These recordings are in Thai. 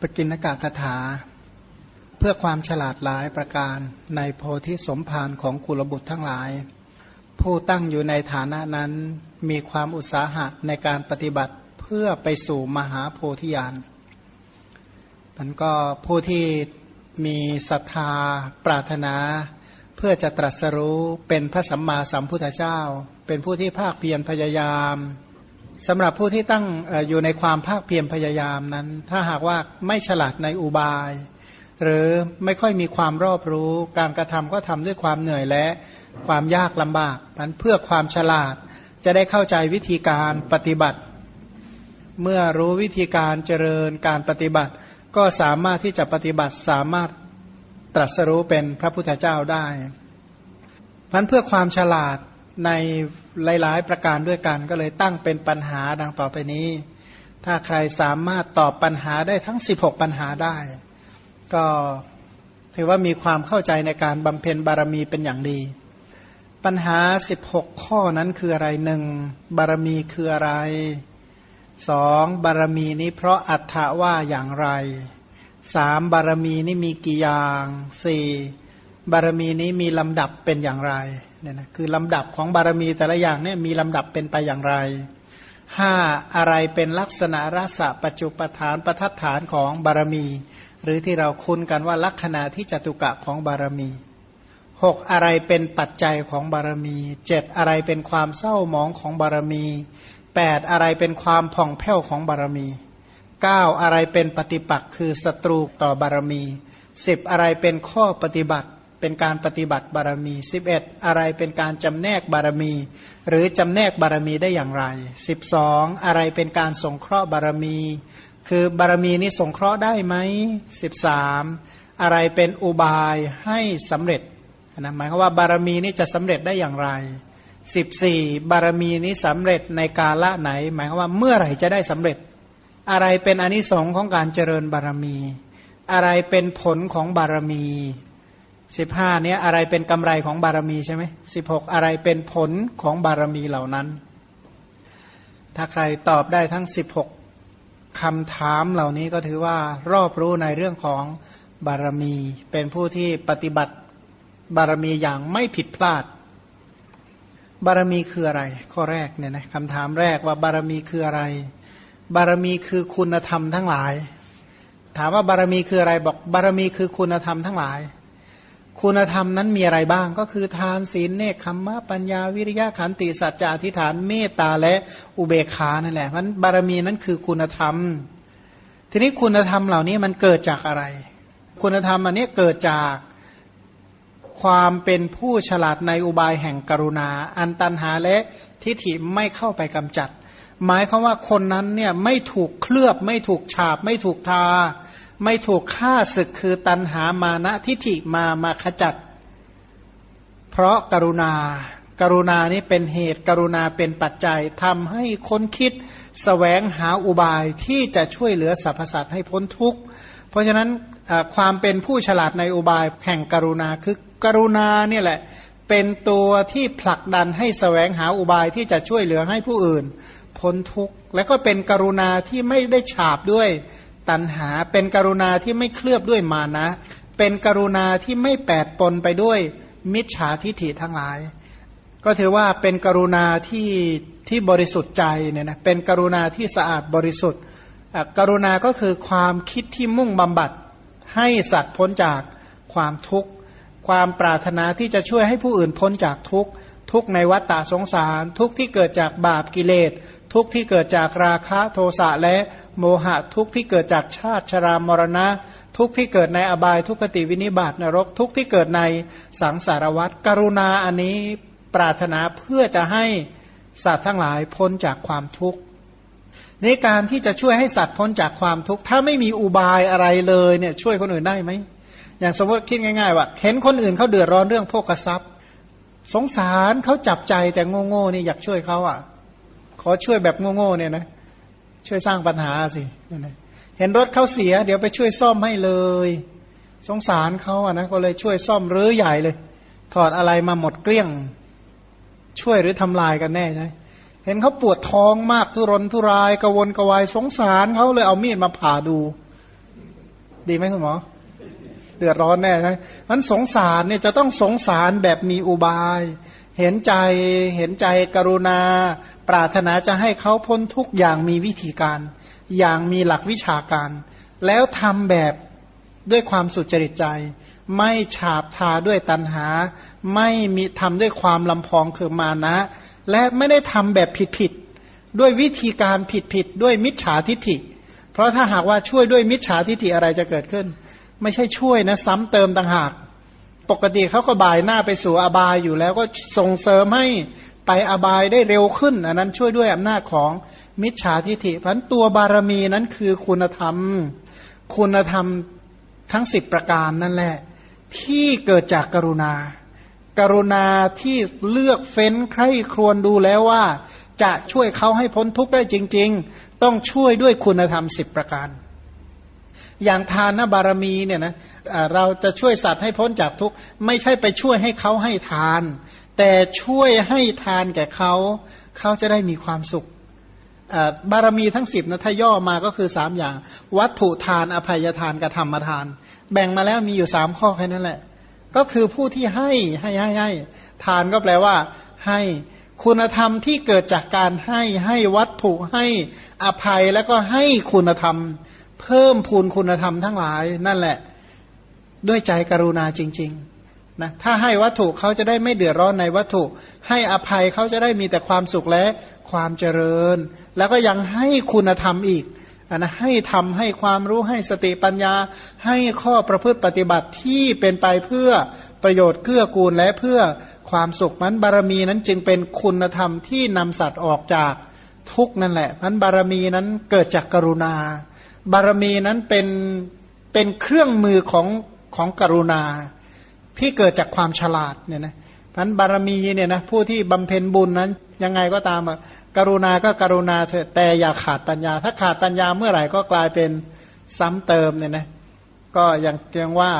ปกินกะคาถา เพื่อความฉลาดหลายประการในโพธิสมภารของกุลบุตรทั้งหลาย ผู้ตั้งอยู่ในฐานะนั้นมีความอุตสาหะในการปฏิบัติเพื่อไปสู่มหาโพธิญาณมันก็ผู้ที่มีศรัทธาปรารถนา เพื่อจะตรัสรู้เป็นพระสัมมาสัมพุทธเจ้า เป็นผู้ที่ภาคเพียรพยายาม สำหรับผู้ที่ตั้งอยู่ในความภาคเพียรพยายามนั้น ถ้าหากว่าไม่ฉลาดในอุบาย หรือไม่ค่อยมีความรอบรู้ การกระทำก็ทำด้วยความเหนื่อยและความยากลำบากนั้นเพื่อความฉลาดจะได้เข้าใจวิธีการปฏิบัติ เมื่อรู้วิธีการเจริญการปฏิบัติ ก็สามารถที่จะปฏิบัติสามารถตรัสรู้เป็นพระพุทธเจ้าได้พันเพื่อความฉลาด ในหลาย ๆ ประการด้วยกัน ก็เลยตั้งเป็นปัญหาดังต่อไปนี้ ถ้าใครสามารถตอบปัญหาได้ทั้ง 16 ปัญหาได้ ก็ถือว่ามีความเข้าใจในการบำเพ็ญบารมีเป็นอย่างดี ปัญหา 16 ข้อนั้นคืออะไรหนึ่งบารมีคืออะไรสองบารมีนี้เพราะอัตถะว่าอย่างไรสามบารมีนี้มีกี่อย่างสี่บารมีนี้มีลำดับเป็นอย่างไร เนี่ยนะคือลำดับของบารมีแต่ละอย่างเนี่ยมีลำดับเป็นไปอย่างไรห้าอะไรเป็นลักษณะรสะปัจจุปฐานประทัดฐานของบารมี หรือที่เราคุ้นกันว่าลักษณะที่จตุกะของบารมีหกอะไรเป็นปัจจัยของบารมีเจ็ดอะไรเป็นความเศร้าหมองของบารมีแปดอะไรเป็นความผ่องแผ้วของบารมีเก้าอะไรเป็นปฏิปักษ์คือศัตรูต่อบารมีสิบอะไรเป็นข้อปฏิบัติ เป็นการปฏิบัติบารมี 11 อะไรเป็นการจำแนกบารมี หรือจำแนกบารมีได้อย่างไร 12 อะไรเป็นการสงเคราะห์บารมี คือบารมีนี้สงเคราะห์ได้ไหม 13 อะไรเป็นอุบายให้สำเร็จนะหมายความว่าบารมีนี้จะสำเร็จได้อย่างไร 14 บารมีนี้สำเร็จในกาละไหน หมายความว่าเมื่อไหร่จะได้สำเร็จ อะไรเป็นอนิสงค์ของการเจริญบารมีอะไรเป็นผลของบารมี สิบห้าเนี้ยอะไรเป็นกำไรของบารมีใช่ไหมสิบหกอะไรเป็นผลของบารมีเหล่านั้น ถ้าใครตอบได้ทั้งสิบหกคำถามเหล่านี้ก็ถือว่ารอบรู้ในเรื่องของบารมี เป็นผู้ที่ปฏิบัติบารมีอย่างไม่ผิดพลาด บารมีคืออะไร ข้อแรกเนี่ยนะคำถามแรกว่าบารมีคืออะไร บารมีคือคุณธรรมทั้งหลาย ถามว่าบารมีคืออะไรบอกบารมีคือคุณธรรมทั้งหลาย คุณธรรมนั้นมีอะไรบ้างก็คือทานศีลเนคขมมะปัญญาวิริยะขันติสัจจะอธิษฐานเมตตาและอุเบกขานั่นแหละมันบารมีนั้นคือคุณธรรม ทีนี้คุณธรรมเหล่านี้มันเกิดจากอะไร คุณธรรมอันนี้เกิดจากความเป็นผู้ฉลาดในอุบายแห่งกรุณา อันตันหาและทิฏฐิไม่เข้าไปกำจัด หมายความว่าคนนั้นเนี่ยไม่ถูกเคลือบไม่ถูกฉาบ ไม่ถูกทา ไม่ถูกฆ่าศึกคือตันหามานะทิฐิมามาขจัด เพราะกรุณาการุณานี้เป็นเหตุกรุณาเป็นปัจจัยทำให้คนคิดสแสวงหาอุบายที่จะช่วยเหลือสรรพสัตว์ให้พ้นทุกข์ เพราะฉะนั้นความเป็นผู้ฉลาดในอุบายแห่งกรุณาคือกรุณาเนี่ยแหละเป็นตัวที่ผลักดันให้สแสวงหาอุบายที่จะช่วยเหลือให้ผู้อื่น พ้นทุกข์ และก็เป็นกรุณาที่ไม่ได้ฉาบด้วย ตัณหา เป็นกรุณาที่ไม่เคลือบด้วยมานะ เป็นกรุณาที่ไม่แปดปนไปด้วยมิจฉาทิฐิทั้งหลาย ก็ถือว่าเป็นกรุณาที่ที่บริสุทธิ์ใจเนี่ยนะเป็นกรุณาที่สะอาดบริสุทธิ์กรุณาก็คือความคิดที่มุ่งบำบัดให้สัตว์พ้นจากความทุกข์ ความปรารถนาที่จะช่วยให้ผู้อื่นพ้นจากทุกข์ ทุกในวัฏฏะสงสาร ทุกที่เกิดจากบาปกิเลส ทุกที่เกิดจากราคะโทสะและโมหะทุกที่เกิดจากชาติชรามรณะ ทุกที่เกิดในอบายทุกขติวินิบาตนรก ทุกที่เกิดในสังสารวัฏกรุณาอันนี้ปรารถนาเพื่อจะให้สัตว์ทั้งหลายพ้นจากความทุกข์ในการที่จะช่วยให้สัตว์พ้นจากความทุกข์ถ้าไม่มีอุบายอะไรเลยเนี่ยช่วยคนอื่นได้ไหมอย่างสมมติคิดง่าย ๆ ว่าเห็นคนอื่นเขาเดือดร้อนเรื่องโภกทรัพย์ สงสารเขาจับใจแต่โง่ๆนี่อยากช่วยเขาอะ ขอช่วยแบบโง่ๆเนี่ยนะ ช่วยสร้างปัญหาสิเห็นรถเขาเสีย เดี๋ยวไปช่วยซ่อมให้เลย สงสารเขาอะนะก็เลยช่วยซ่อมรื้อใหญ่เลย ถอดอะไรมาหมดเกลี้ยง ช่วยหรือทำลายกันแน่ใช่เห็นเขาปวดท้องมากทุรนทุรายกระวนกระวายสงสารเขาเลยเอามีดมาผ่าดู ดีไหมคุณหมอ เดือดร้อนแน่ใช่มันสงสารเนี่ยจะต้องสงสารแบบมีอุบาย เห็นใจเห็นใจกรุณา ปรารถนาจะให้เขาพ้นทุกอย่างมีวิธีการ อย่างมีหลักวิชาการ แล้วทำแบบด้วยความสุจริตใจ ไม่ฉาบทาด้วยตัณหา ไม่มีทำด้วยความลำพองคือมานะ และไม่ได้ทำแบบผิดๆด้วยวิธีการผิดๆด้วยมิจฉาทิฐิ เพราะถ้าหากว่าช่วยด้วยมิจฉาทิฐิอะไรจะเกิดขึ้น ไม่ใช่ช่วยนะ ซ้ำเติมต่างหาก ปกติเขาก็บ่ายหน้าไปสู่อบายอยู่แล้วก็ส่งเสริมให้ไปอบายได้เร็วขึ้น อันนั้นช่วยด้วยอำนาจของมิจฉาทิฐิพันตัวบารมีนั้นคือคุณธรรม คุณธรรมทั้งสิบประการนั่นแหละ ที่เกิดจากกรุณา กรุณาที่เลือกเฟ้นใครครวญดูแล้วว่า จะช่วยเขาให้พ้นทุกข์ได้จริง ๆ ต้องช่วยด้วยคุณธรรมสิบประการ อย่างทานบารมีเนี่ยนะเราจะช่วยสัตว์ให้พ้นจากทุกข์ไม่ใช่ไปช่วยให้เขาให้ทาน แต่ช่วยให้ทานแก่เขาเขาจะได้มีความสุขบารมีทั้งสิบนะถ้าย่อมาก็คือสามอย่าง วัตถุทานอภัยทานกับธรรมทาน แบ่งมาแล้วมีอยู่สามข้อแค่นั้นแหละ ก็คือผู้ที่ให้ให้ให้ให้ทานก็แปลว่า ให้คุณธรรมที่เกิดจากการให้ให้วัตถุให้อภัยแล้วก็ให้คุณธรรม เพิ่มพูนคุณธรรมทั้งหลาย นั่นแหละด้วยใจกรุณาจริงๆนะถ้าให้วัตถุเขาจะได้ไม่เดือดร้อนในวัตถุ ให้อภัยเขาจะได้มีแต่ความสุขและความเจริญ แล้วก็ยังให้คุณธรรมอีกนะให้ทำให้ความรู้ให้สติปัญญา ให้ข้อประพฤติปฏิบัติที่เป็นไปเพื่อประโยชน์เกื้อกูลและเพื่อความสุขมันบารมีนั้นจึงเป็นคุณธรรมที่นำสัตว์ออกจากทุกนั่นแหละมันบารมีนั้นเกิดจากกรุณา บารมีนั้นเป็นเป็นเครื่องมือของของกรุณา ที่เกิดจากความฉลาดเนี่ยนะพันบารมีเนี่ยนะผู้ที่บำเพ็ญบุญนั้นยังไงก็ตามกรุณาก็กรุณาเถอะแต่อย่าขาดปัญญา ถ้าขาดปัญญาเมื่อไหร่ก็กลายเป็นซ้ำเติมเนี่ยนะก็อย่างเกียงว่า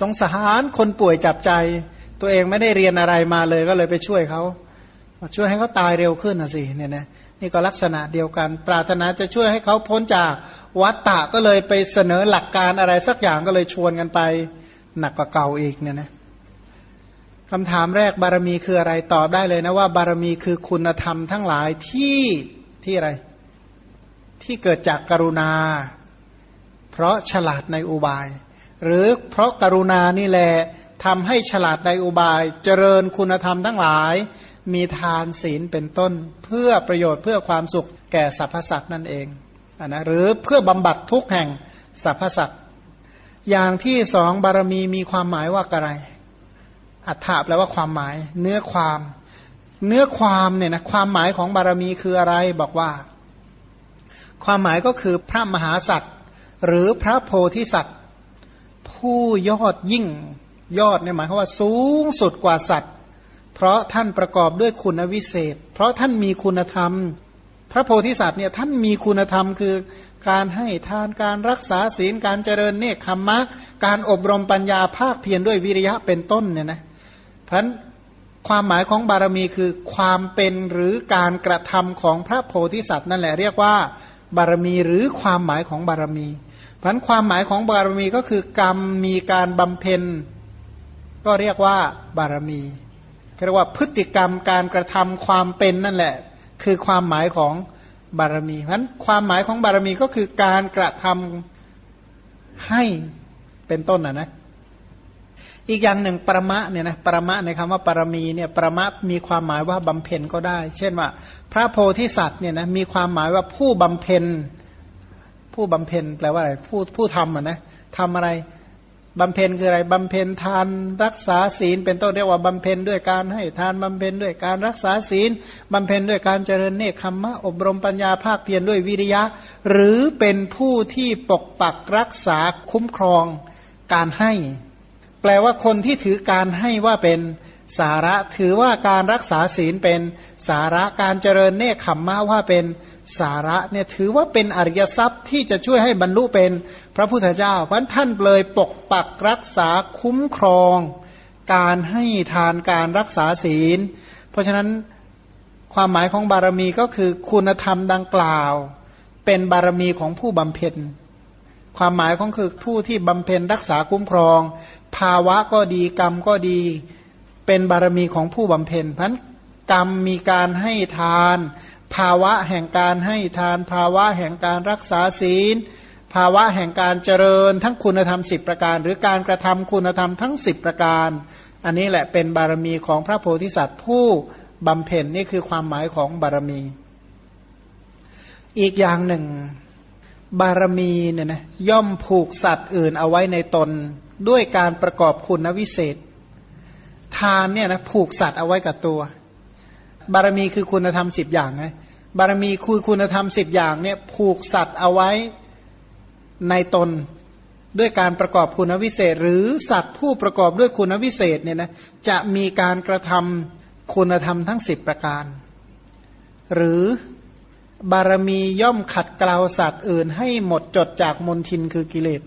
สงสารคนป่วยจับใจ ตัวเองไม่ได้เรียนอะไรมาเลยก็เลยไปช่วยเขาช่วยให้เขาตายเร็วขึ้นนะสิเนี่ยนะ นี่ก็ลักษณะเดียวกัน ปรารถนาจะช่วยให้เขาพ้นจากวัฏฏะก็เลยไปเสนอหลักการอะไรสักอย่างก็เลยชวนกันไปหนักกว่าเก่าอีกเนี่ยนะคำถามแรกบารมีคืออะไรตอบได้เลยนะว่า บารมีคือคุณธรรมทั้งหลายที่ที่อะไร ที่เกิดจากกรุณา เพราะฉลาดในอุบาย หรือเพราะกรุณานี่แหละทำให้ฉลาดในอุบาย เจริญคุณธรรมทั้งหลาย มีทานศีลเป็นต้น เพื่อประโยชน์เพื่อความสุขแก่สรรพสัตว์นั่นเองอนะหรือเพื่อบำบัดทุกแห่งสรรพสัตว์อย่างที่สองบารมีมีความหมายว่าอะไร อัฏฐะแปลว่าความหมาย เนื้อความ เนื้อความเนี่ยนะความหมายของบารมีคืออะไรบอกว่า ความหมายก็คือพระมหาสัตว์หรือพระโพธิสัตว์ ผู้ยอดยิ่งยอดเนี่ยหมายความว่าสูงสุดกว่าสัตว์ เพราะท่านประกอบด้วยคุณวิเศษ เพราะท่านมีคุณธรรม พระโพธิสัตว์เนี่ยท่านมีคุณธรรมคือการให้ทานการรักษาศีลการเจริญเนคขมมะ การอบรมปัญญาภาคเพียรด้วยวิริยะเป็นต้นเนี่ยนะเพราะความหมายของบารมีคือความเป็นหรือการกระทำของพระโพธิสัตว์นั่นแหละเรียกว่าบารมีหรือความหมายของบารมีเพราะความหมายของบารมีก็คือกรรมมีการบำเพ็ญ ก็เรียกว่าบารมี เรียกว่าพฤติกรรมการกระทำความเป็นนั่นแหละ คือความหมายของบารมีเพราะความหมายของบารมีก็คือการกระทำให้เป็นต้นนะนะอีกอย่างหนึ่งปรมะเนี่ยนะปรมะในคำว่าปรมีเนี่ยปรมะมีความหมายว่าบำเพ็ญก็ได้ เช่นว่า พระโพธิสัตว์เนี่ยนะมีความหมายว่าผู้บำเพ็ญ ผู้บำเพ็ญแปลว่าอะไรผู้ผู้ทำอะนะทำอะไร บำเพ็ญคืออะไรบำเพ็ญทานรักษาศีล เป็นต้นเรียกว่าบำเพ็ญด้วยการให้ทานบำเพ็ญด้วยการรักษาศีลบำเพ็ญด้วยการเจริญเนคขมมะอบรมปัญญาภาคเพียรด้วยวิริยะ หรือเป็นผู้ที่ปกปักรักษาคุ้มครองการให้ แปลว่าคนที่ถือการให้ว่าเป็น สาระถือว่าการรักษาศีลเป็นสาระการเจริญเนคขมมะว่าเป็นสาระเนี่ยถือว่าเป็นอริยทรัพย์ที่จะช่วยให้บรรลุเป็นพระพุทธเจ้าเพราะท่านเลยปกปักรักษาคุ้มครอง การให้ทานการรักษาศีล เพราะฉะนั้นความหมายของบารมีก็คือคุณธรรมดังกล่าว เป็นบารมีของผู้บำเพ็ญความหมายของคือผู้ที่บำเพ็ญรักษาคุ้มครอง ภาวะก็ดีกรรมก็ดี เป็นบารมีของผู้บำเพ็ญพันกรรมมีการให้ทาน ภาวะแห่งการให้ทาน ภาวะแห่งการรักษาศีล ภาวะแห่งการเจริญทั้งคุณธรรมสิบประการ หรือการกระทำคุณธรรมทั้งสิบประการ อันนี้แหละเป็นบารมีของพระโพธิสัตว์ผู้บำเพ็ญนี่คือความหมายของบารมี อีกอย่างหนึ่ง บารมีเนี่ยนะย่อมผูกสัตว์อื่นเอาไว้ในตนด้วยการประกอบคุณวิเศษ ทานเนี่ยนะผูกสัตว์เอาไว้กับตัว บารมีคือคุณธรรมสิบอย่างนะบารมีคือคุณธรรมสิบอย่างเนี่ยผูกสัตว์เอาไว้ในตนด้วยการประกอบคุณวิเศษ หรือสัตว์ผู้ประกอบด้วยคุณวิเศษเนี่ยนะจะมีการกระทำคุณธรรมทั้งสิบประการ หรือบารมีย่อมขัดเกลาสัตว์อื่น ให้หมดจดจากมนทินคือกิเลส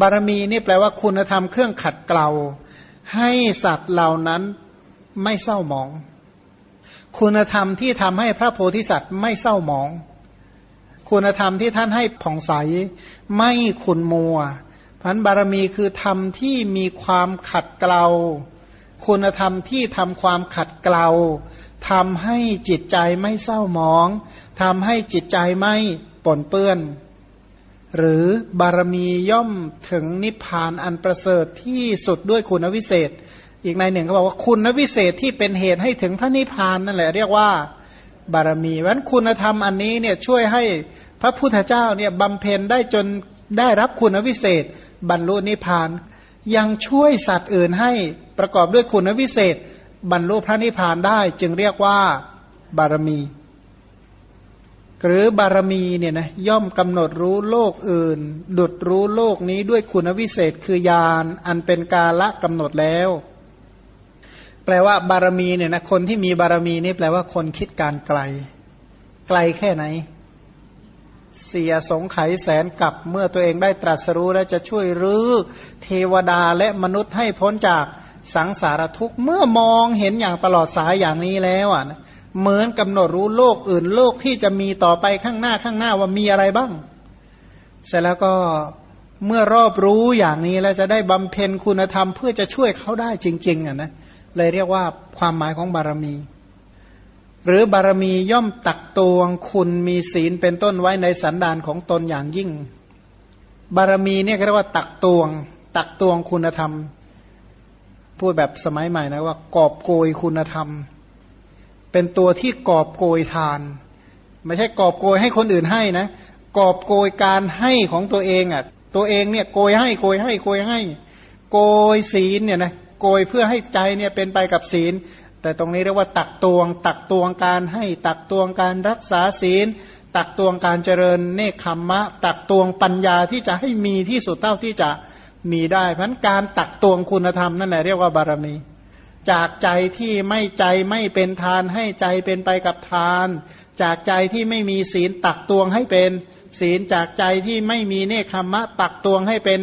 บารมีนี่แปลว่าคุณธรรมเครื่องขัดเกลา ให้สัตว์เหล่านั้นไม่เศร้าหมอง คุณธรรมที่ทำให้พระโพธิสัตว์ไม่เศร้าหมอง คุณธรรมที่ท่านให้ผ่องใส ไม่ขุนมัวพันบารมีคือธรรมที่มีความขัดเกลา คุณธรรมที่ทำความขัดเกลาทำให้จิตใจไม่เศร้าหมอง ทำให้จิตใจไม่ปนเปื้อน หรือบารมีย่อมถึงนิพพานอันประเสริฐที่สุดด้วยคุณวิเศษ อีกในหนึ่งเขาบอกว่าคุณวิเศษที่เป็นเหตุให้ถึงพระนิพพานนั่นแหละเรียกว่า บารมีเพราะคุณธรรมอันนี้เนี่ยช่วยให้พระพุทธเจ้าเนี่ยบำเพ็ญได้จนได้รับคุณวิเศษ บรรลุนิพพาน ยังช่วยสัตว์อื่นให้ประกอบด้วยคุณวิเศษ บรรลุพระนิพพานได้จึงเรียกว่าบารมี หรือบารมีเนี่ยนะย่อมกำหนดรู้โลกอื่น ดุดรู้โลกนี้ด้วยคุณวิเศษคือญาณอันเป็นกาละกำหนดแล้ว แปลว่าบารมีเนี่ยนะคนที่มีบารมีนี่แปลว่าคนคิดการไกล ไกลแค่ไหน เสียสงไขแสนกับเมื่อตัวเองได้ตรัสรู้แล้วจะช่วยรื้อเทวดาและมนุษย์ให้พ้นจากสังสารทุกข์เมื่อมองเห็นอย่างตลอดสายอย่างนี้แล้วอะ เหมือนกำหนดรู้โลกอื่นโลกที่จะมีต่อไปข้างหน้าข้างหน้าว่ามีอะไรบ้าง เสร็จแล้วก็เมื่อรอบรู้อย่างนี้แล้วจะได้บำเพ็ญคุณธรรมเพื่อจะช่วยเขาได้จริง ๆอะนะเลยเรียกว่าความหมายของบารมี หรือบารมีย่อมตักตวงคุณมีศีลเป็นต้นไว้ในสันดานของตนอย่างยิ่ง บารมีเนี่ยเรียกว่าตักตวง ตักตวงคุณธรรม พูดแบบสมัยใหม่นะว่ากอบโกยคุณธรรม เป็นตัวที่กอบโกยทาน ไม่ใช่กอบโกยให้คนอื่นให้นะ กอบโกยการให้ของตัวเองอะ ตัวเองเนี่ยโกยให้โกยให้โกยให้ โกยศีลเนี่ยนะโกยเพื่อให้ใจเนี่ยเป็นไปกับศีล แต่ตรงนี้เรียกว่าตักตวง ตักตวงการให้ ตักตวงการรักษาศีล ตักตวงการเจริญเนคขมมะ ตักตวงปัญญาที่จะให้มีที่สุดเท่าที่จะมีได้เพราะการตักตวงคุณธรรมนั่นแหละเรียกว่าบารมี จากใจที่ไม่ใจไม่เป็นทานให้ใจเป็นไปกับทาน จากใจที่ไม่มีศีลตักตวงให้เป็นศีลจากใจที่ไม่มีเนคขมมะตักตวงให้เป็น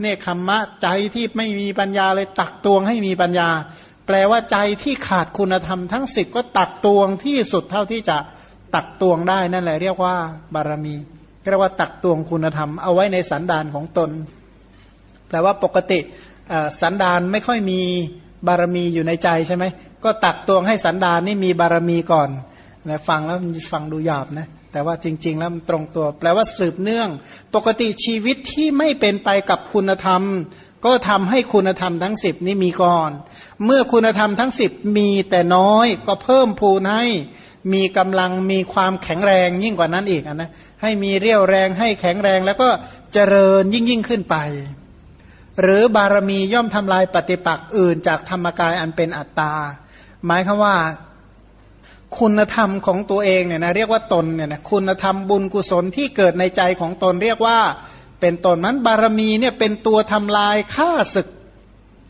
เนคขมมะใจที่ไม่มีปัญญาเลยตักตวงให้มีปัญญา แปลว่าใจที่ขาดคุณธรรมทั้งสิบก็ตักตวงที่สุดเท่าที่จะตักตวงได้นั่นแหละเรียกว่าบารมีเรียกว่าตักตวงคุณธรรมเอาไว้ในสันดานของตน แปลว่าปกติสันดานไม่ค่อยมี บารมีอยู่ในใจใช่ไหมก็ตักตวงให้สันดานนี่มีบารมีก่อนนะฟังแล้วฟังดูหยาบนะแต่ว่าจริง ๆ แล้วมันตรงตัว แปลว่าสืบเนื่อง ปกติชีวิตที่ไม่เป็นไปกับคุณธรรม ก็ทำให้คุณธรรมทั้งสิบนี้มีก่อน เมื่อคุณธรรมทั้งสิบมีแต่น้อย ก็เพิ่มพูนให้มีกำลังมีความแข็งแรงยิ่งกว่านั้นอีกนะให้มีเรี่ยวแรงให้แข็งแรงแล้วก็เจริญยิ่งยิ่งขึ้นไป หรือบารมีย่อมทำลายปฏิปักษ์อื่นจากธรรมกายอันเป็นอัตตา หมายคือว่า คุณธรรมของตัวเองเนี่ยนะเรียกว่าตนเนี่ยนะคุณธรรมบุญกุศลที่เกิดในใจของตนเรียกว่าเป็นตนนั้นบารมีเนี่ยเป็นตัวทำลายฆ่าศึก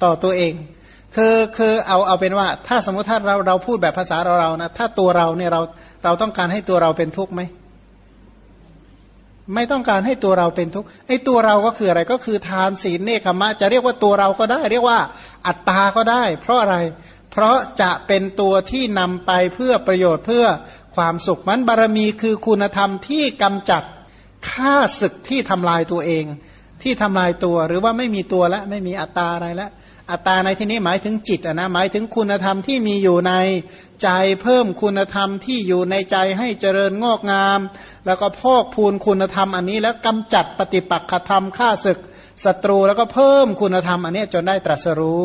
ต่อตัวเองคือคือเอาเอาเป็นว่า ถ้าสมมติถ้าเราเราพูดแบบภาษาเราเรานะถ้าตัวเราเนี่ยเราเราต้องการให้ตัวเราเป็นทุกข์ไหม ไม่ต้องการให้ตัวเราเป็นทุกข์ไอ้ตัวเราก็คืออะไรก็คือทานศีลเนคขมะ จะเรียกว่าตัวเราก็ได้ เรียกว่าอัตตาก็ได้ เพราะอะไร เพราะจะเป็นตัวที่นำไปเพื่อประโยชน์เพื่อความสุขมันบารมีคือคุณธรรมที่กำจัดฆ่าศึกที่ทำลายตัวเอง ที่ทำลายตัวหรือว่าไม่มีตัวแล้วไม่มีอัตตาอะไรแล้ว อัตตาในที่นี้หมายถึงจิตนะหมายถึงคุณธรรมที่มีอยู่ในใจเพิ่มคุณธรรมที่อยู่ในใจให้เจริญงอกงาม แล้วก็พอกพูนคุณธรรมอันนี้ แล้วกำจัดปฏิปักษธรรมฆ่าศึกศัตรูแล้วก็เพิ่มคุณธรรมอันนี้จนได้ตรัสรู้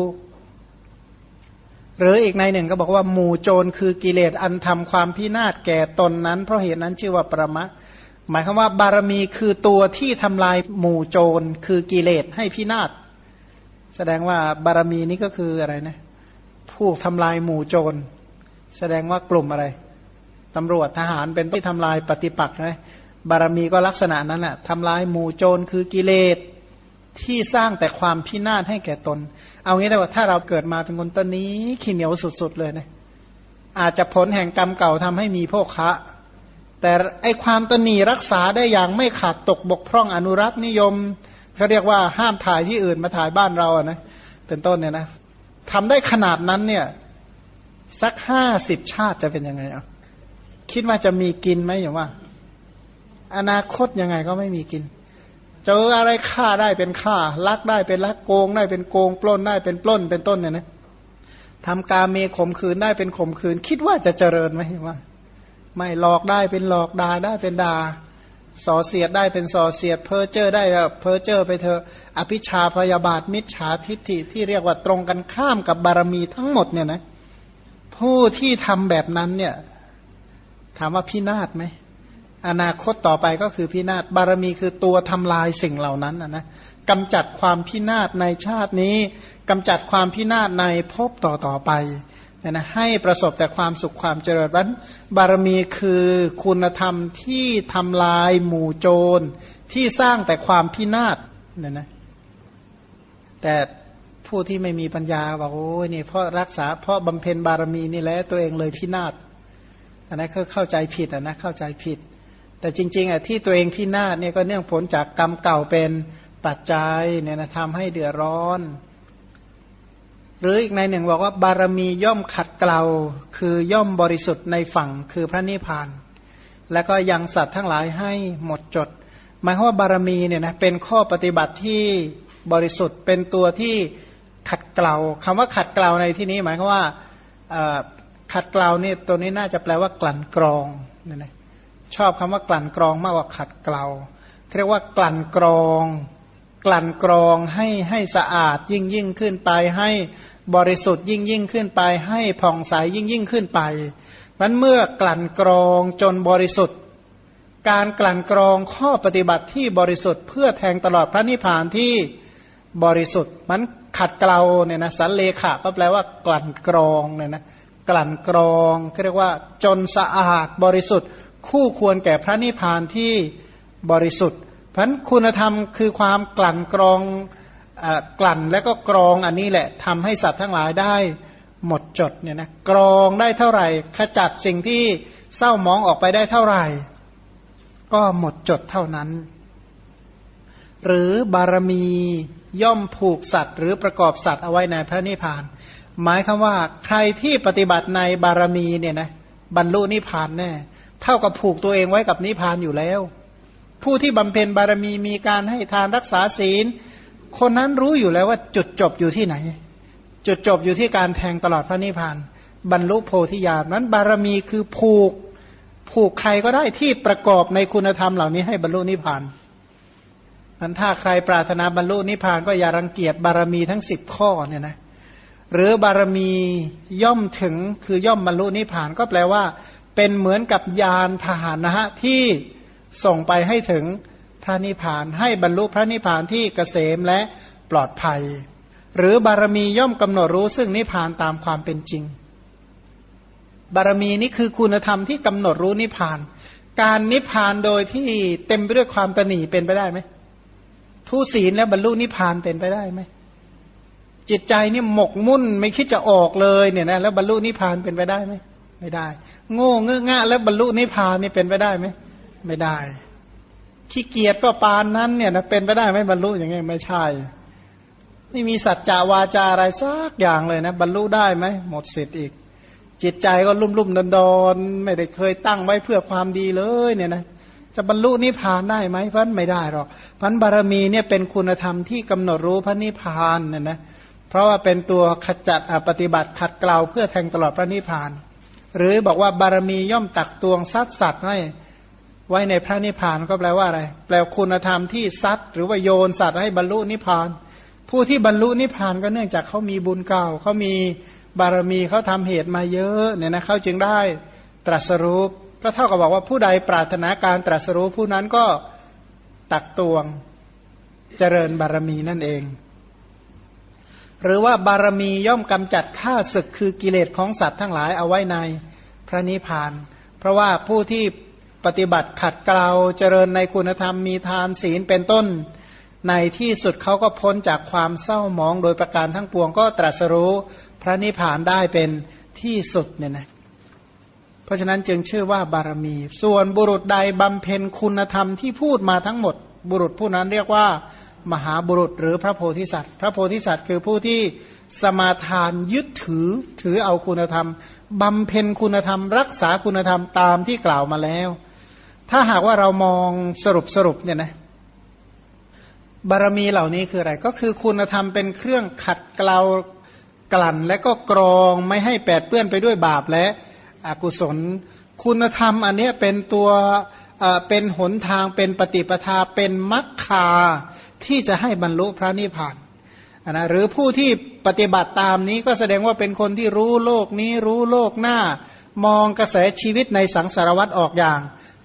หรืออีกในหนึ่งก็บอกว่าหมู่โจรคือกิเลสอันทำความพินาศแก่ตนนั้น เพราะเหตุนั้นชื่อว่าประมะหมายความว่าบารมีคือตัวที่ทำลายหมู่โจรคือกิเลสให้พินาศ แสดงว่าบารมีนี้ก็คืออะไรนะ ผู้ทำลายหมู่โจร แสดงว่ากลุ่มอะไรตำรวจทหารเป็นที่ทำลายปฏิปักษ์นะบารมีก็ลักษณะนั้นแหละทำลายหมู่โจรคือกิเลสที่สร้างแต่ความพินาศให้แก่ตน เอางี้แต่ว่าถ้าเราเกิดมาเป็นคนต้นนี้ขี้เหนียวสุดๆเลยนะอาจจะผลแห่งกรรมเก่าทำให้มีโภคะ แต่ไอความตนีรักษาได้อย่างไม่ขาดตกบกพร่องอนุรักษ์นิยม เขาเรียกว่าห้ามถ่ายที่อื่นมาถ่ายบ้านเราอะนะเป็นต้นเนี่ยนะทำได้ขนาดนั้นเนี่ยสักห้าสิบชาติจะเป็นยังไงอะคิดว่าจะมีกินไหมอย่างว่า อนาคตยังไงก็ไม่มีกิน เจออะไรฆ่าได้เป็นฆ่าลักได้เป็นลักโกงได้เป็นโกง ปล้นได้เป็นปล้นเป็นต้นเนี่ยนะทำการเมข่มขืนได้เป็นข่มขืน คิดว่าจะเจริญไหมว่า ไม่หลอกได้เป็นหลอกด่าได้เป็นด่า ส่อเสียดได้เป็นส่อเสียด เพ้อเจ้อได้เพ้อเจ้อไปเถอะอภิชาพยาบาทมิจฉาทิฏฐิที่เรียกว่าตรงกันข้ามกับบารมีทั้งหมดเนี่ยนะผู้ที่ทำแบบนั้นเนี่ยถามว่าพินาศไหมอนาคตต่อไปก็คือพินาศบารมีคือตัวทำลายสิ่งเหล่านั้นนะนะกำจัดความพินาศในชาตินี้กำจัดความพินาศในภพต่อต่อไป เนี่ยนะให้ประสบแต่ความสุขความเจริญนั้นบารมีคือคุณธรรมที่ทำลายหมู่โจร ที่สร้างแต่ความพินาศเนี่ยนะแต่ผู้ที่ไม่มีปัญญาบอกโอ้ยนี่เพราะรักษาเพราะบำเพ็ญบารมีนี่แหละตัวเองเลยพินาศอันนั้นก็เข้าใจผิดอะนะเข้าใจผิด แต่จริง ๆอะที่ตัวเองพินาศเนี่ยก็เนื่องผลจากกรรมเก่าเป็นปัจจัยเนี่ยนะทำให้เดือดร้อน หรืออีกในหนึ่งบอกว่าบารมีย่อมขัดเกลาคือย่อมบริสุทธิ์ในฝั่งคือพระนิพพาน แล้วก็ยังสัตว์ทั้งหลายให้หมดจด หมายความว่าบารมีเนี่ยนะเป็นข้อปฏิบัติที่บริสุทธิ์เป็นตัวที่ขัดเกลาคำว่าขัดเกลาในที่นี้หมายความว่าขัดเกลานี่ยตัวนี้น่าจะแปลว่ากลั่นกรองเนี่ยนะชอบคำว่ากลั่นกรองมากกว่าขัดเกลาเรียกว่ากลั่นกรองกลั่นกรองให้ให้สะอาดยิ่งยิ่งขึ้นไปให้ บริสุทธิ์ยิ่งยิ่งขึ้นไป ให้ผ่องใสยิ่งยิ่งขึ้นไปมันเมื่อกลั่นกรองจนบริสุทธิ์ การกลั่นกรองข้อปฏิบัติที่บริสุทธิ์ เพื่อแทงตลอดพระนิพพานที่บริสุทธิ์ มันขัดเกลาเนี่ยนะสันเลขะก็แปลว่ากลั่นกรองเนี่ยนะกลั่นกรองเรียกว่าจนสะอาดบริสุทธิ์ คู่ควรแก่พระนิพพานที่บริสุทธิ์พันคุณธรรมคือความกลั่นกรอง กลั่นและก็กรองอันนี้แหละทำให้สัตว์ทั้งหลายได้หมดจดเนี่ยนะกรองได้เท่าไหร่ ขจัดสิ่งที่เศร้ามองออกไปได้เท่าไหร่ ก็หมดจดเท่านั้น หรือบารมีย่อมผูกสัตว์ หรือประกอบสัตว์เอาไว้ในพระนิพพาน หมายคำว่าใครที่ปฏิบัติในบารมีเนี่ยนะบรรลุนิพพานแน่เท่ากับผูกตัวเองไว้กับนิพพานอยู่แล้ว ผู้ที่บำเพ็ญบารมีมีการให้ทานรักษาศีล คนนั้นรู้อยู่แล้วว่าจุดจบอยู่ที่ไหน จุดจบอยู่ที่การแทงตลอดพระนิพพาน บรรลุโพธิญาณนั้นบารมีคือผูกผูกใครก็ได้ที่ประกอบในคุณธรรมเหล่านี้ให้บรรลุนิพพานนั้นถ้าใครปรารถนาบรรลุนิพพานก็อย่ารังเกียจบารมีทั้งสิบข้อเนี่ยนะหรือบารมีย่อมถึงคือย่อมบรรลุนิพพานก็แปลว่า เป็นเหมือนกับยานพาหนะที่ส่งไปให้ถึง พระนิพพานให้บรรลุพระนิพพานที่เกษมและปลอดภัย หรือบารมีย่อมกำหนดรู้ซึ่งนิพพานตามความเป็นจริง บารมีนี้คือคุณธรรมที่กำหนดรู้นิพพาน การนิพพานโดยที่เต็มไปด้วยความตนีเป็นไปได้ไหมทุศีลและบรรลุนิพพานเป็นไปได้ไหมจิตใจนี่หมกมุ่นไม่คิดจะออกเลยเนี่ยนะแล้วบรรลุนิพพานเป็นไปได้ไหมไม่ได้ โง่เงื้อง่าแล้วบรรลุนิพพานนี่เป็นไปได้ไหมไม่ได้ ขี้เกียจก็ปานนั้นเนี่ยนะเป็นไปได้ไหมบรรลุอย่างเงี้ยไม่ใช่ ไม่มีสัจจาวาจาอะไรสักอย่างเลยนะ บรรลุได้ไหมหมดสิทธิ์อีก จิตใจก็ลุ่มลุ่มดอนดอนไม่ได้เคยตั้งไว้เพื่อความดีเลยเนี่ยนะจะบรรลุนิพพานได้ไหมพันไม่ได้หรอกพันบารมีเนี่ยเป็นคุณธรรมที่กำหนดรู้พระนิพพานเนี่ยนะเพราะว่าเป็นตัวขจัดปฏิบัติขัดเกลาเพื่อแทงตลอดพระนิพพาน หรือบอกว่าบารมีย่อมตักตวงซัดสัตว์ให้ ไว้ในพระนิพพานก็แปลว่าอะไร แปลคุณธรรมที่ซัดหรือว่าโยนสัตว์ให้บรรลุนิพพาน ผู้ที่บรรลุนิพพานก็เนื่องจากเขามีบุญเก่าเขามีบารมีเขาทำเหตุมาเยอะเนี่ยนะเขาจึงได้ตรัสรู้ก็เท่ากับบอกว่าผู้ใดปรารถนาการตรัสรู้ผู้นั้นก็ตักตวงเจริญบารมีนั่นเอง หรือว่าบารมีย่อมกำจัดข้าศึกคือกิเลสของสัตว์ทั้งหลายเอาไว้ในพระนิพพาน เพราะว่าผู้ที่ ปฏิบัติขัดเกลาเจริญในคุณธรรมมีทานศีลเป็นต้น ในที่สุดเขาก็พ้นจากความเศร้าหมองโดยประการทั้งปวงก็ตรัสรู้พระนิพพานได้เป็นที่สุดเนี่ยนะเพราะฉะนั้นจึงชื่อว่าบารมี ส่วนบุรุษใดบำเพ็ญคุณธรรมที่พูดมาทั้งหมด บุรุษผู้นั้นเรียกว่ามหาบุรุษหรือพระโพธิสัตว์ พระโพธิสัตว์คือผู้ที่สมาทานยึดถือถือเอาคุณธรรมบำเพ็ญคุณธรรม รักษาคุณธรรมตามที่กล่าวมาแล้ว ถ้าหากว่าเรามองสรุปสรุปเนี่ยนะบารมีเหล่านี้คืออะไร ก็คือคุณธรรมเป็นเครื่องขัดเกลากลั่น และก็กรองไม่ให้แปดเปื้อนไปด้วยบาปและอกุศล คุณธรรมอันนี้เป็นตัวเป็นหนทางเป็นปฏิปทาเป็นมัคคาที่จะให้บรรลุพระนิพพานนะหรือผู้ที่ปฏิบัติตามนี้ก็แสดงว่าเป็นคนที่รู้โลกนี้รู้โลกหน้า มองกระแสชีวิตในสังสารวัตรออกอย่าง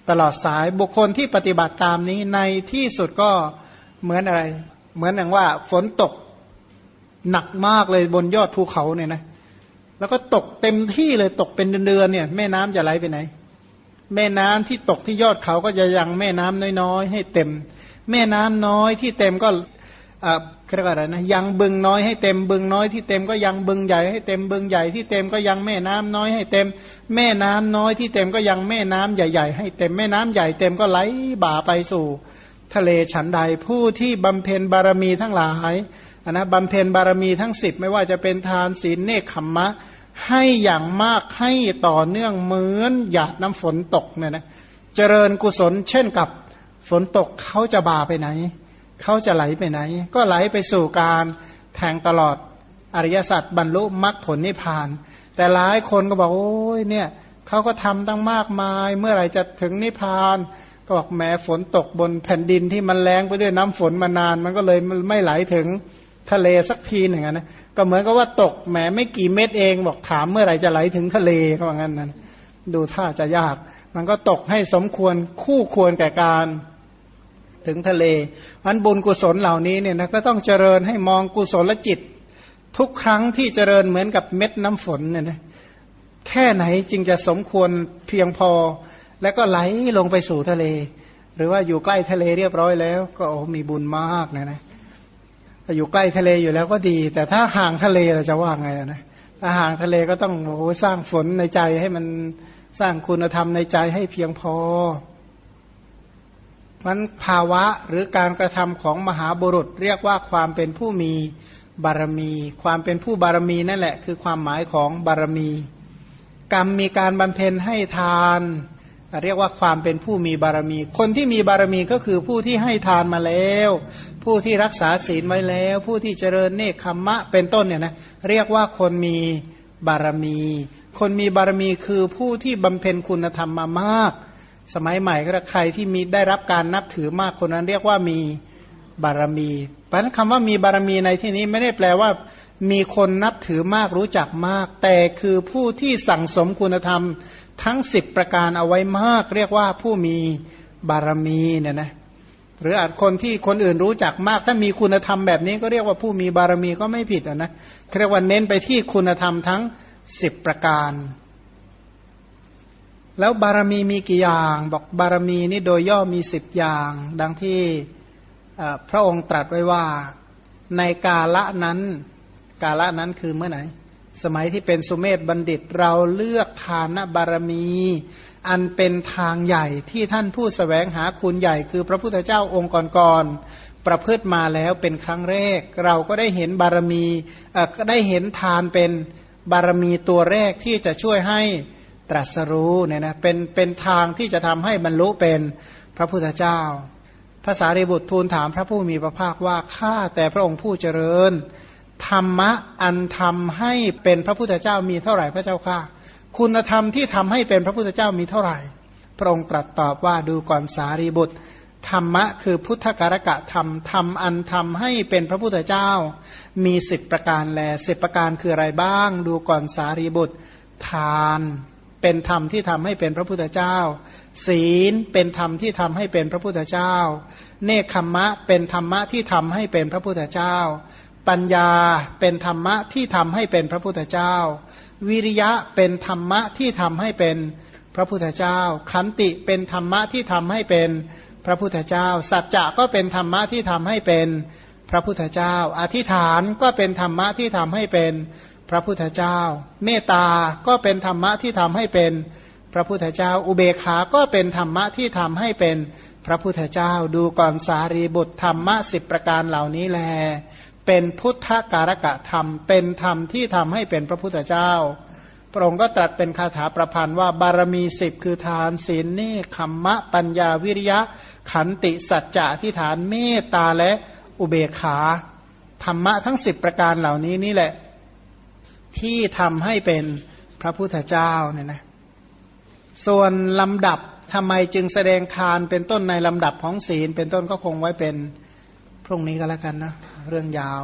ตลอดสายบุคคลที่ปฏิบัติตามนี้ในที่สุดก็เหมือนอะไร เหมือนอย่างว่าฝนตกหนักมากเลยบนยอดภูเขาเนี่ยนะแล้วก็ตกเต็มที่เลยตกเป็นเดือนเนี่ย แม่น้ำจะไหลไปไหน แม่น้ำที่ตกที่ยอดเขาก็จะยังแม่น้ำน้อยๆให้เต็ม แม่น้ำน้อยที่เต็มก็ เรียกว่าอะไรนะยังบึงน้อยให้เต็มบึงน้อยที่เต็มก็ยังบึงใหญ่ให้เต็มบึงใหญ่ที่เต็มก็ยังแม่น้ำน้อยให้เต็ม แม่น้ำน้อยที่เต็มก็ยังแม่น้ำใหญ่ ๆ ให้เต็มแม่น้ำใหญ่เต็มก็ไหลบ่าไปสู่ ทะเลฉันใดผู้ที่บำเพ็ญบารมีทั้งหลายนนะบำเพ็ญบารมีทั้งสิบไม่ว่าจะเป็นทานศีลเนคขมมะ ให้อย่างมากให้ต่อเนื่องเหมือนหยาดน้ำฝนตกเนี่ยนะเจริญกุศลเช่นกับฝนตกเขาจะบาไปไหน เขาจะไหลไปไหน ก็ไหลไปสู่การแทงตลอดอริยสัจบรรลุมรรคผลนิพพาน แต่หลายคนก็บอกโอ้ยเนี่ยเขาก็ทำตั้งมากมาย เมื่อไหร่จะถึงนิพพาน ก็บอกแม้ฝนตกบนแผ่นดินที่มันแรงไปด้วยน้ำฝนมานาน มันก็เลยไม่ไหลถึงทะเลสักทีหนึ่งนะก็เหมือนกับว่าตกแหมไม่กี่เม็ดเอง บอกถามเมื่อไหร่จะไหลถึงทะเลก็ว่างั้นนะดูท่าจะยาก มันก็ตกให้สมควรคู่ควรแก่การ ถึงทะเลมันบุญกุศลเหล่านี้เนี่ยนะก็ต้องเจริญให้มองกุศลจิต ทุกครั้งที่เจริญเหมือนกับเม็ดน้ำฝนเนี่ยนะแค่ไหนจึงจะสมควรเพียงพอ แล้วก็ไหลลงไปสู่ทะเล หรือว่าอยู่ใกล้ทะเลเรียบร้อยแล้ว ก็โอ้มีบุญมากนะนะอยู่ใกล้ทะเลอยู่แล้วก็ดี แต่ถ้าห่างทะเลเราจะว่าไงนะถ้าห่างทะเลก็ต้องโอ้สร้างฝนในใจให้มันสร้างคุณธรรมในใจให้เพียงพอ มันภาวะหรือการกระทำของมหาบุรุษ เรียกว่าความเป็นผู้มีบารมี ความเป็นผู้บารมีนั่นแหละ คือความหมายของบารมี กรรมมีการบำเพ็ญให้ทาน เรียกว่าความเป็นผู้มีบารมี คนที่มีบารมีก็คือผู้ที่ให้ทานมาแล้ว ผู้ที่รักษาศีลไว้แล้ว ผู้ที่เจริญเนคขมมะเป็นต้นเนี่ยนะเรียกว่าคนมีบารมี คนมีบารมีคือผู้ที่บำเพ็ญคุณธรรมมามาก สมัยใหม่ก็ใครที่มีได้รับการนับถือมากคนนั้นเรียกว่ามีบารมีเพราะนั้นคำว่ามีบารมีในที่นี้ไม่ได้แปลว่า มีคนนับถือมากรู้จักมาก แต่คือผู้ที่สั่งสมคุณธรรมทั้งสิบประการเอาไว้มาก เรียกว่าผู้มีบารมีเนี่ยนะหรืออาจคนที่คนอื่นรู้จักมาก ถ้ามีคุณธรรมแบบนี้ก็เรียกว่าผู้มีบารมีก็ไม่ผิดนะเรียกว่าเน้นไปที่คุณธรรมทั้งสิบประการ แล้วบารมีมีกี่อย่าง บอกบารมีนี่โดยย่อมีสิบอย่าง ดังที่พระองค์ตรัสไว้ว่าในกาละนั้น กาละนั้นคือเมื่อไหร่สมัยที่เป็นสุเมธบัณฑิตเราเลือกทานบารมี อันเป็นทางใหญ่ที่ท่านผู้สแสวงหาคุณใหญ่ คือพระพุทธเจ้าองค์ก่อนๆประพฤติมาแล้วเป็นครั้งแรก เราก็ได้เห็นบารมีก็ได้เห็นทานเป็นบารมีตัวแรกที่จะช่วยให้ ตรัสรู้เนี่ยนะเป็นเป็นทางที่จะทำให้บรรลุเป็นพระพุทธเจ้าภาษารีบุตรทูลถามพระผู้มีพระภาคว่าข้าแต่พระองค์ผู้เจริญ ธรรมะอันทำให้เป็นพระพุทธเจ้ามีเท่าไหร่พระเจ้าค่ะ คุณธรรมที่ทำให้เป็นพระพุทธเจ้ามีเท่าไหร่ พระองค์ตรัสตอบว่าดูก่อนสารีบุตร ธรรมะคือพุทธการกะธรรมธรรมอันทำให้เป็นพระพุทธเจ้า มีสิบประการแลสิบประการคืออะไรบ้าง ดูก่อนสารีบุตร ทาน เป็นธรรมที่ทำให้เป็นพระพุทธเจ้า ศีลเป็นธรรมที่ทำให้เป็นพระพุทธเจ้า เนคขมะเป็นธรรมะที่ทำให้เป็นพระพุทธเจ้า ปัญญาเป็นธรรมะที่ทำให้เป็นพระพุทธเจ้า วิริยะเป็นธรรมะที่ทำให้เป็นพระพุทธเจ้า ขันติเป็นธรรมะที่ทำให้เป็นพระพุทธเจ้า สัจจะก็เป็นธรรมะที่ทำให้เป็นพระพุทธเจ้า อธิษฐานก็เป็นธรรมะที่ทำให้เป็น พระพุทธเจ้า เมตตาก็เป็นธรรมะที่ทำให้เป็นพระพุทธเจ้า อุเบกขาก็เป็นธรรมะที่ทำให้เป็นพระพุทธเจ้า ดูก่อนสารีบุตรธรรมะสิบประการเหล่านี้แล เป็นพุทธการกะธรรม เป็นธรรมที่ทำให้เป็นพระพุทธเจ้า พระองค์ก็ตรัสเป็นคาถาประพันธ์ว่าบารมีสิบคือทานศีลเนคขมมะปัญญาวิริยะ ขันติสัจจะที่ฐานเมตตาและอุเบกขาธรรมะทั้งสิบประการเหล่านี้นี่แหละ ที่ทำให้เป็นพระพุทธเจ้าเนี่ยนะส่วนลำดับทำไมจึงแสดงทานเป็นต้นในลำดับของศีล เป็นต้นก็คงไว้เป็นพรุ่งนี้ก็แล้วกันนะเรื่องยาว